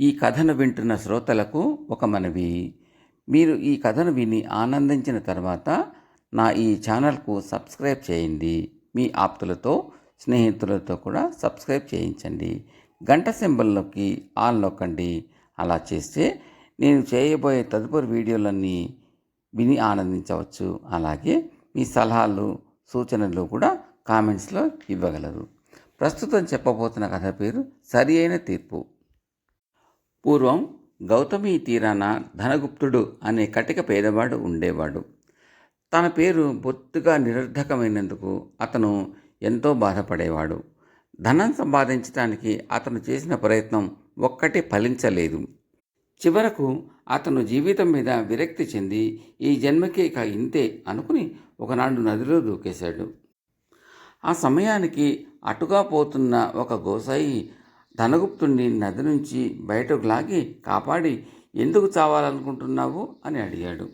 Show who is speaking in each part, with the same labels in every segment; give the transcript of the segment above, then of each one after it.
Speaker 1: ఈ కథను వింటున్న శ్రోతలకు ఒక మనవి. మీరు ఈ కథను విని ఆనందించిన తర్వాత నా ఈ ఛానల్కు సబ్స్క్రైబ్ చేయండి. మీ ఆప్తులతో స్నేహితులతో కూడా సబ్స్క్రైబ్ చేయించండి. గంట సింబల్లోకి ఆన్ నొక్కండి. అలా చేస్తే నేను చేయబోయే తదుపరి వీడియోలన్నీ విని ఆనందించవచ్చు. అలాగే మీ సలహాలు సూచనలు కూడా కామెంట్స్లో ఇవ్వగలరు. ప్రస్తుతం చెప్పబోతున్న కథ పేరు సరి అయిన తీర్పు. పూర్వం గౌతమి తీరాన ధనగుప్తుడు అనే కటిక పేదవాడు ఉండేవాడు. తన పేరు బొత్తుగా నిరర్ధకమైనందుకు అతను ఎంతో బాధపడేవాడు. ధనం సంపాదించడానికి అతను చేసిన ప్రయత్నం ఒక్కటి ఫలించలేదు. చివరకు అతను జీవితం మీద విరక్తి చెంది ఈ జన్మకి ఇక ఇంతే అనుకుని ఒకనాడు నదిలో దూకేశాడు. ఆ సమయానికి అటుగా పోతున్న ఒక గోసాయి ధనగుప్తుణ్ణి నది నుంచి బయటకు లాగి కాపాడి ఎందుకు చావాలనుకుంటున్నావు? అని అడిగాడు.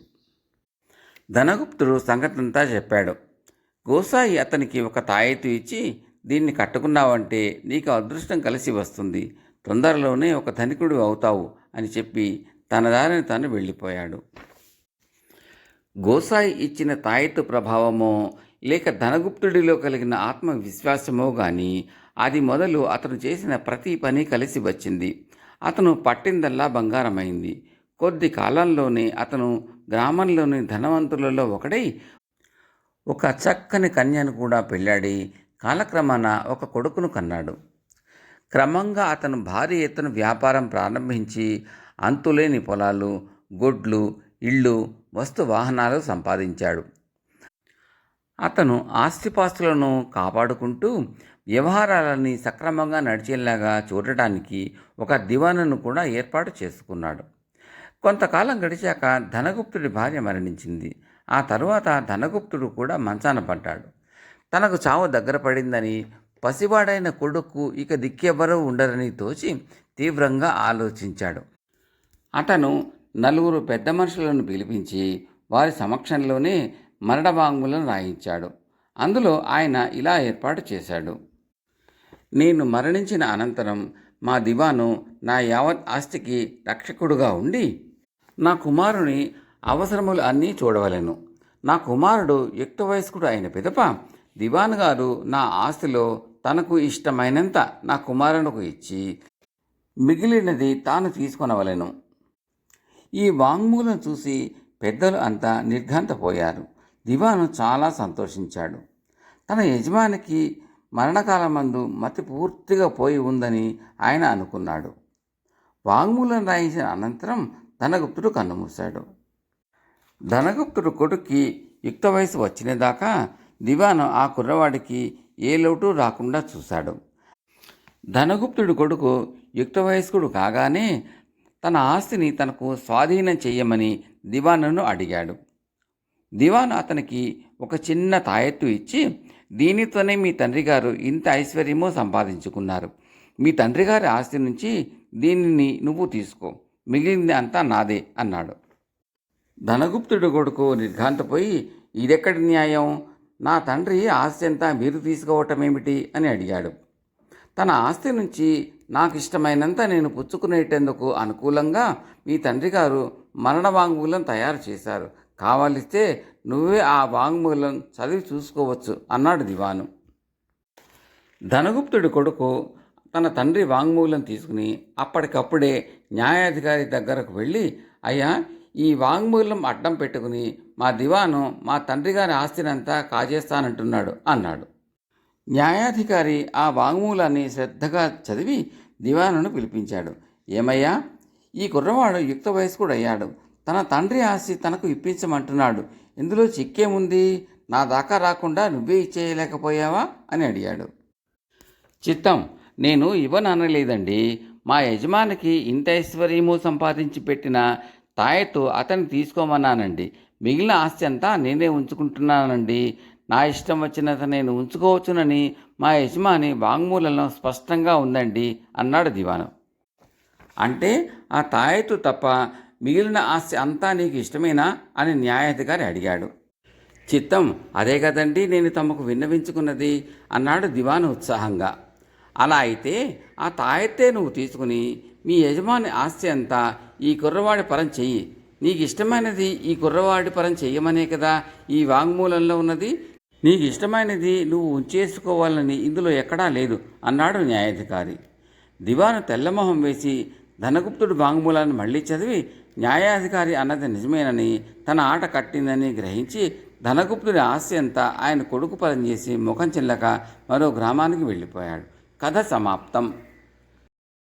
Speaker 1: ధనగుప్తుడు సంగతంతా చెప్పాడు. గోసాయి అతనికి ఒక తాయెత్తు ఇచ్చి దీన్ని కట్టుకున్నావంటే నీకు అదృష్టం కలిసి వస్తుంది. తొందరలోనే ఒక ధనికుడు అవుతావు అని చెప్పి తన దారిని తాను వెళ్ళిపోయాడు. గోసాయి ఇచ్చిన తాయెత్తు ప్రభావమో లేక ధనగుప్తుడిలో కలిగిన ఆత్మవిశ్వాసమో గాని అది మొదలు అతను చేసిన ప్రతి పని కలిసి వచ్చింది. అతను పట్టిందల్లా బంగారమైంది. కొద్ది కాలంలోనే అతను గ్రామంలోని ధనవంతులలో ఒకడై ఒక చక్కని కన్యను కూడా పెళ్ళాడి కాలక్రమాన ఒక కొడుకును కన్నాడు. క్రమంగా అతను భారీ ఎత్తున వ్యాపారం ప్రారంభించి అంతులేని పొలాలు గొడ్లు ఇళ్ళు వస్తు వాహనాలు సంపాదించాడు. అతను ఆస్తిపాస్తులను కాపాడుకుంటూ వ్యవహారాలని సక్రమంగా నడిచేలాగా చూడటానికి ఒక దివానను కూడా ఏర్పాటు చేసుకున్నాడు. కొంతకాలం గడిచాక ధనగుప్తుడి భార్య మరణించింది. ఆ తరువాత ధనగుప్తుడు కూడా మంచాన పడ్డాడు. తనకు చావు దగ్గర పడిందని పసివాడైన కొడుకు ఇక దిక్కెవ్వరూ ఉండరని తోచి తీవ్రంగా ఆలోచించాడు. అతను నలుగురు పెద్ద మనుషులను పిలిపించి వారి సమక్షంలోనే మరణవాంగ్మూలం రాయించాడు. అందులో ఆయన ఇలా ఏర్పాటు చేశాడు. నేను మరణించిన అనంతరం మా దివాను నా యావత్ ఆస్తికి రక్షకుడుగా ఉండి నా కుమారుని అవసరములు అన్నీ చూడవలెను. నా కుమారుడు యుక్త వయస్కుడు అయిన పిదప దివాన్ గారు నా ఆస్తిలో తనకు ఇష్టమైనంత నా కుమారునికి ఇచ్చి మిగిలినది తాను తీసుకొనవలెను. ఈ వాంగ్మూలం చూసి పెద్దలు అంతా నిర్ఘాంతపోయారు. దివాను చాలా సంతోషించాడు. తన యజమానికి మరణకాలమందు మతి పూర్తిగా పోయి ఉందని ఆయన అనుకున్నాడు. వాంగ్మూలం రాయించిన అనంతరం ధనగుప్తుడు కన్నుమూశాడు. ధనగుప్తుడు కొడుక్కి యుక్త వయసు వచ్చినదాకా దివాను ఆ కుర్రవాడికి ఏ లోటు రాకుండా చూశాడు. ధనగుప్తుడి కొడుకు యుక్త వయస్కుడు కాగానే తన ఆస్తిని తనకు స్వాధీనం చెయ్యమని దివానును అడిగాడు. దివాను అతనికి ఒక చిన్న తాయెత్తు ఇచ్చి దీనితోనే మీ తండ్రి గారు ఇంత ఐశ్వర్యమో సంపాదించుకున్నారు. మీ తండ్రి గారి ఆస్తి నుంచి దీనిని నువ్వు తీసుకో. మిగిలింది అంతా నాదే అన్నాడు. ధనగుప్తుడు కొడుకు నిర్ఘాంతపోయి ఇదెక్కడి న్యాయం? నా తండ్రి ఆస్తి అంతా మీరు తీసుకోవటం ఏమిటి అని అడిగాడు. తన ఆస్తి నుంచి నాకు ఇష్టమైనంత నేను పుచ్చుకునేటందుకు అనుకూలంగా మీ తండ్రి గారు మరణ వాంగ్మూలం తయారు చేశారు. కావలిస్తే నువ్వే ఆ వాంగ్మూలం చదివి చూసుకోవచ్చు అన్నాడు దివాను. ధనగుప్తుడి కొడుకు తన తండ్రి వాంగ్మూలం తీసుకుని అప్పటికప్పుడే న్యాయాధికారి దగ్గరకు వెళ్ళి అయ్యా ఈ వాంగ్మూలం అడ్డం పెట్టుకుని మా దివాను మా తండ్రి గారి ఆస్తినంతా కాజేస్తానంటున్నాడు అన్నాడు. న్యాయాధికారి ఆ వాంగ్మూలాన్ని శ్రద్ధగా చదివి దివానును పిలిపించాడు. ఏమయ్యా ఈ కుర్రవాడు యుక్త వయస్కుడు అయ్యాడు తన తండ్రి ఆస్తి తనకు ఇప్పించమంటున్నాడు. ఇందులో చిక్కేముంది? నా దాకా రాకుండా నువ్వే ఇచ్చేయలేకపోయావా? అని అడిగాడు. చిత్తం నేను ఇవ్వననలేదండి. మా యజమానికి ఇంత ఐశ్వర్యము సంపాదించి పెట్టిన తాయెత్తు అతన్ని తీసుకోమన్నానండి. మిగిలిన ఆస్తి అంతా నేనే ఉంచుకుంటున్నానండి. నా ఇష్టం వచ్చినంత నేను ఉంచుకోవచ్చునని మా యజమాని వాంగ్మూలంలో స్పష్టంగా ఉందండి అన్నాడు దివాను. అంటే ఆ తాయెత్తు తప్ప మిగిలిన ఆస్తి అంతా నీకు ఇష్టమేనా అని న్యాయాధికారి అడిగాడు. చిత్తం అదే కదండి నేను తమకు విన్నవించుకున్నది అన్నాడు దివాను ఉత్సాహంగా. అలా అయితే ఆ తాయెత్తే నువ్వు తీసుకుని మీ యజమాని ఆస్తి అంతా ఈ కుర్రవాడి పరం చెయ్యి. నీకు ఇష్టమైనది ఈ కుర్రవాడి పరం చెయ్యమనే కదా ఈ వాంగ్మూలంలో ఉన్నది? నీకు ఇష్టమైనది నువ్వు ఉంచేసుకోవాలని ఇందులో ఎక్కడా లేదు అన్నాడు న్యాయాధికారి. దివాను తెల్లమొహం వేసి ధనగుప్తుడు వాంగ్మూలాన్ని మళ్ళీ చదివి న్యాయాధికారి అన్నది నిజమేనని తన ఆట కట్టిందని గ్రహించి ధనగుప్తుడి ఆస్తి అంతా ఆయన కొడుకు పదం చేసి ముఖం చెల్లక మరో గ్రామానికి వెళ్ళిపోయాడు. కథ సమాప్తం.